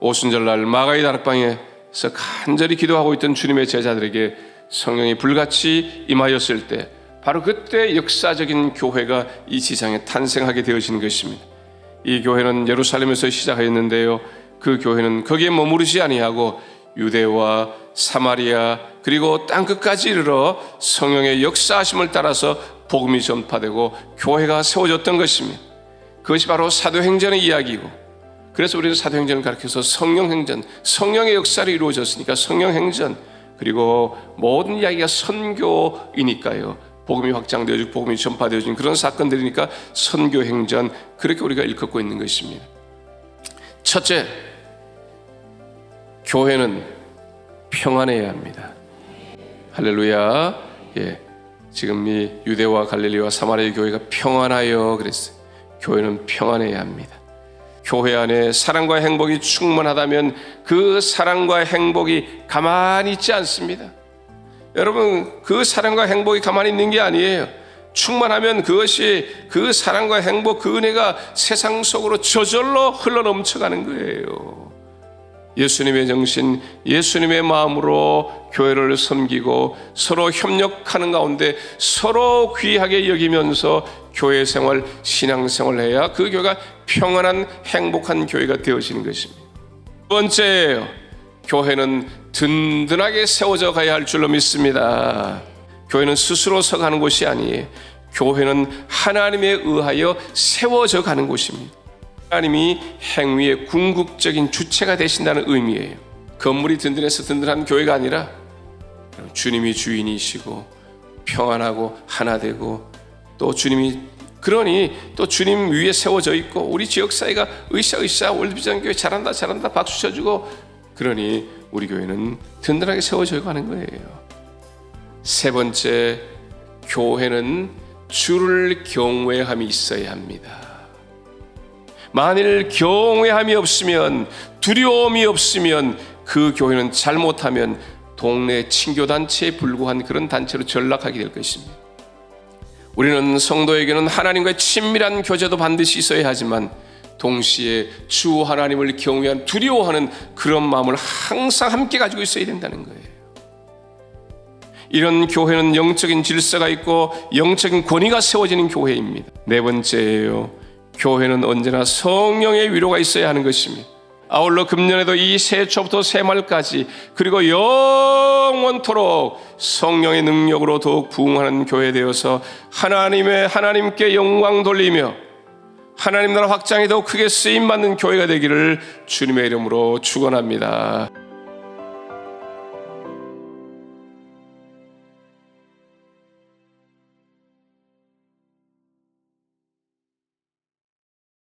오순절날 마가의 다락방에서 간절히 기도하고 있던 주님의 제자들에게 성령이 불같이 임하였을 때 바로 그때 역사적인 교회가 이 지상에 탄생하게 되어지는 것입니다. 이 교회는 예루살렘에서 시작하였는데요. 그 교회는 거기에 머무르지 아니하고 유대와 사마리아 그리고 땅 끝까지 이르러 성령의 역사하심을 따라서 복음이 전파되고 교회가 세워졌던 것입니다. 그것이 바로 사도행전의 이야기이고 그래서 우리는 사도행전을 가르쳐서 성령행전, 성령의 역사를 이루어졌으니까 성령행전 그리고 모든 이야기가 선교이니까요. 복음이 확장되어지고 복음이 전파되어진 그런 사건들이니까 선교행전 그렇게 우리가 일컫고 있는 것입니다. 첫째, 교회는 평안해야 합니다. 할렐루야. 예. 지금 이 유대와 갈릴리와 사마리아 교회가 평안하여 그랬어요. 교회는 평안해야 합니다. 교회 안에 사랑과 행복이 충만하다면 그 사랑과 행복이 가만히 있지 않습니다. 여러분, 그 사랑과 행복이 가만히 있는 게 아니에요. 충만하면 그것이 그 사랑과 행복, 그 은혜가 세상 속으로 저절로 흘러 넘쳐가는 거예요. 예수님의 정신, 예수님의 마음으로 교회를 섬기고 서로 협력하는 가운데 서로 귀하게 여기면서 교회 생활, 신앙 생활을 해야 그 교회가 평안한 행복한 교회가 되어지는 것입니다. 두 번째예요. 교회는 든든하게 세워져 가야 할 줄로 믿습니다. 교회는 스스로 서가는 곳이 아니에요. 교회는 하나님에 의하여 세워져 가는 곳입니다. 하나님이 행위의 궁극적인 주체가 되신다는 의미예요. 건물이 든든해서 든든한 교회가 아니라 주님이 주인이시고 평안하고 하나 되고 또 주님이 그러니 또 주님 위에 세워져 있고 우리 지역 사회가 으쌰으쌰 월드비전 교회 잘한다 잘한다 박수 쳐주고 그러니 우리 교회는 든든하게 세워져 가는 거예요. 세 번째 교회는 주를 경외함이 있어야 합니다. 만일 경외함이 없으면 두려움이 없으면 그 교회는 잘못하면 동네 친교 단체에 불과한 그런 단체로 전락하게 될 것입니다. 우리는 성도에게는 하나님과의 친밀한 교제도 반드시 있어야 하지만 동시에 주 하나님을 경외한 두려워하는 그런 마음을 항상 함께 가지고 있어야 된다는 거예요. 이런 교회는 영적인 질서가 있고 영적인 권위가 세워지는 교회입니다. 네 번째예요. 교회는 언제나 성령의 위로가 있어야 하는 것입니다. 아울러 금년에도 이 새초부터 새말까지 그리고 영원토록 성령의 능력으로 더욱 부흥하는 교회 되어서 하나님의 하나님께 영광 돌리며 하나님 나라 확장이 더욱 크게 쓰임 받는 교회가 되기를 주님의 이름으로 축원합니다.